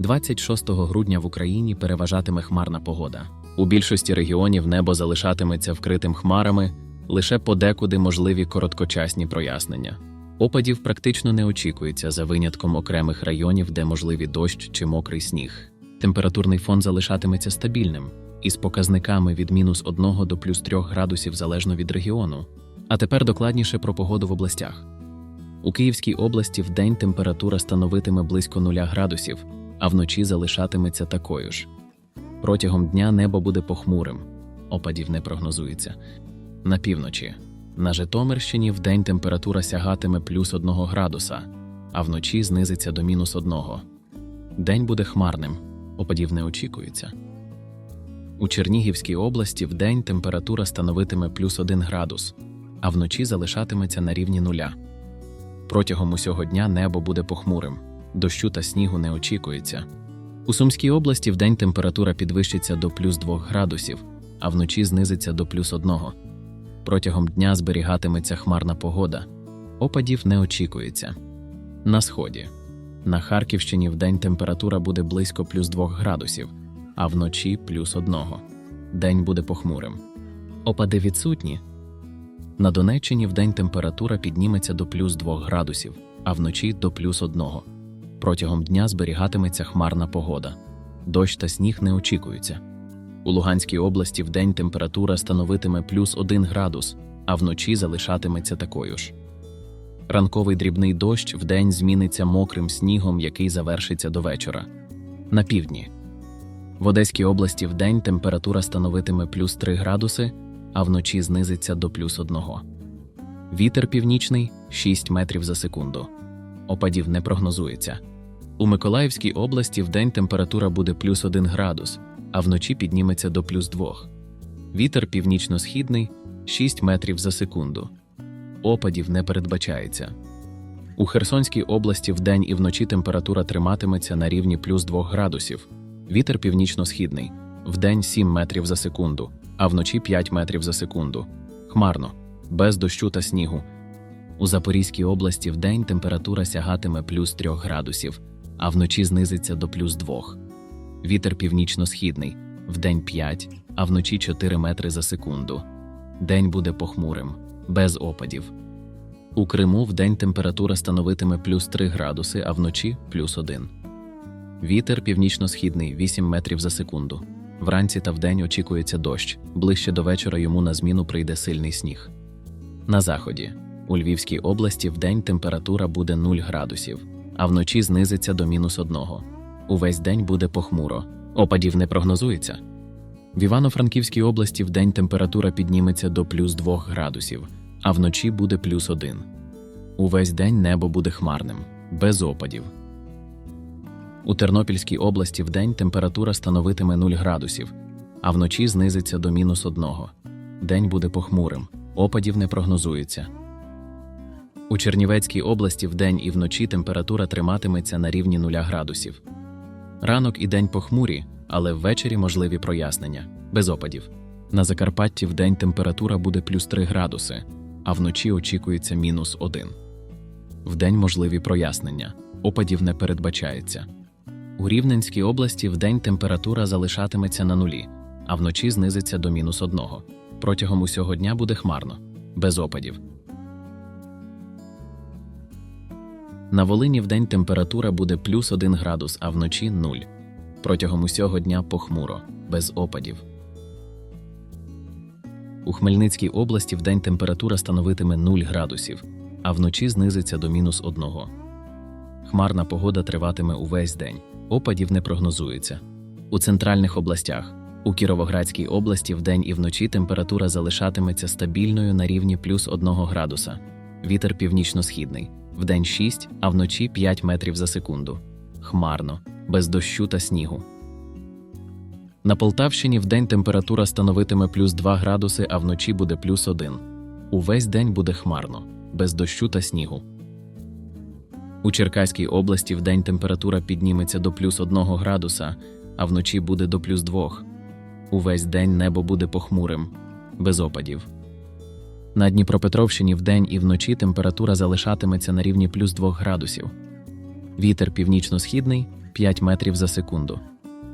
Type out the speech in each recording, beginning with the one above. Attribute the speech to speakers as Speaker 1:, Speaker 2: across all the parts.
Speaker 1: 26 грудня в Україні переважатиме хмарна погода. У більшості регіонів небо залишатиметься вкритим хмарами, лише подекуди можливі короткочасні прояснення. Опадів практично не очікується за винятком окремих районів, де можливі дощ чи мокрий сніг. Температурний фон залишатиметься стабільним, із показниками від мінус 1 до плюс 3 градусів залежно від регіону. А тепер докладніше про погоду в областях. У Київській області вдень температура становитиме близько 0 градусів, а вночі залишатиметься такою ж. Протягом дня небо буде похмурим, опадів не прогнозується. На півночі. На Житомирщині вдень температура сягатиме плюс 1 градуса, а вночі знизиться до мінус 1. День буде хмарним, опадів не очікується. У Чернігівській області вдень температура становитиме плюс 1 градус, а вночі залишатиметься на рівні нуля. Протягом усього дня небо буде похмурим, дощу та снігу не очікується. У Сумській області вдень температура підвищиться до плюс 2 градусів, а вночі знизиться до плюс 1. Протягом дня зберігатиметься хмарна погода. Опадів не очікується. На сході. На Харківщині вдень температура буде близько плюс 2 градусів, а вночі плюс 1. День буде похмурим. Опади відсутні. На Донеччині вдень температура підніметься до плюс 2 градусів, а вночі до плюс 1. Протягом дня зберігатиметься хмарна погода. Дощ та сніг не очікуються. У Луганській області вдень температура становитиме плюс 1 градус, а вночі залишатиметься такою ж. Ранковий дрібний дощ вдень зміниться мокрим снігом, який завершиться до вечора. На півдні. В Одеській області вдень температура становитиме плюс 3 градуси, а вночі знизиться до плюс 1. Вітер північний 6 метрів за секунду. Опадів не прогнозується. У Миколаївській області вдень температура буде плюс 1 градус, а вночі підніметься до плюс 2. Вітер північно-східний 6 метрів за секунду. Опадів не передбачається. У Херсонській області вдень і вночі температура триматиметься на рівні плюс 2 градусів. Вітер північно-східний вдень 7 метрів за секунду, а вночі 5 метрів за секунду. Хмарно, без дощу та снігу. У Запорізькій області вдень температура сягатиме плюс 3 градусів, а вночі знизиться до плюс 2. Вітер північно-східний вдень 5, а вночі 4 метри за секунду. День буде похмурим, без опадів. У Криму вдень температура становитиме плюс 3 градуси, а вночі плюс 1. Вітер північно-східний 8 метрів за секунду. Вранці та вдень очікується дощ. Ближче до вечора йому на зміну прийде сильний сніг. На заході. У Львівській області вдень температура буде 0 градусів, а вночі знизиться до мінус 1. Увесь день буде похмуро. Опадів не прогнозується. В Івано-Франківській області вдень температура підніметься до плюс 2 градусів, а вночі буде плюс 1. Увесь день небо буде хмарним, без опадів. У Тернопільській області вдень температура становитиме 0 градусів, а вночі знизиться до мінус 1. День буде похмурим, опадів не прогнозується. У Чернівецькій області вдень і вночі температура триматиметься на рівні 0 градусів. Ранок і день похмурі, але ввечері можливі прояснення, без опадів. На Закарпатті вдень температура буде плюс 3 градуси, а вночі очікується мінус 1. Вдень можливі прояснення, опадів не передбачається. У Рівненській області вдень температура залишатиметься на нулі, а вночі знизиться до мінус 1. Протягом усього дня буде хмарно, без опадів. На Волині вдень температура буде плюс 1 градус, а вночі 0. Протягом усього дня похмуро, без опадів. У Хмельницькій області вдень температура становитиме 0 градусів, а вночі знизиться до мінус 1. Хмарна погода триватиме увесь день. Опадів не прогнозується. У центральних областях. У Кіровоградській області вдень і вночі температура залишатиметься стабільною на рівні плюс 1 градуса. Вітер північно-східний. Вдень 6, а вночі 5 метрів за секунду. Хмарно, без дощу та снігу. На Полтавщині вдень температура становитиме плюс 2 градуси, а вночі буде плюс 1. Увесь день буде хмарно, без дощу та снігу. У Черкаській області вдень температура підніметься до плюс 1 градуса, а вночі буде до плюс 2. Увесь день небо буде похмурим, без опадів. На Дніпропетровщині вдень і вночі температура залишатиметься на рівні плюс 2 градусів. Вітер північно-східний 5 метрів за секунду.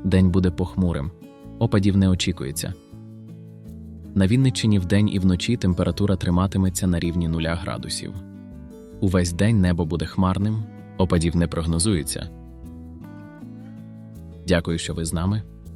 Speaker 1: День буде похмурим. Опадів не очікується. На Вінниччині вдень і вночі температура триматиметься на рівні 0 градусів. Увесь день небо буде хмарним, опадів не прогнозується. Дякую, що ви з нами.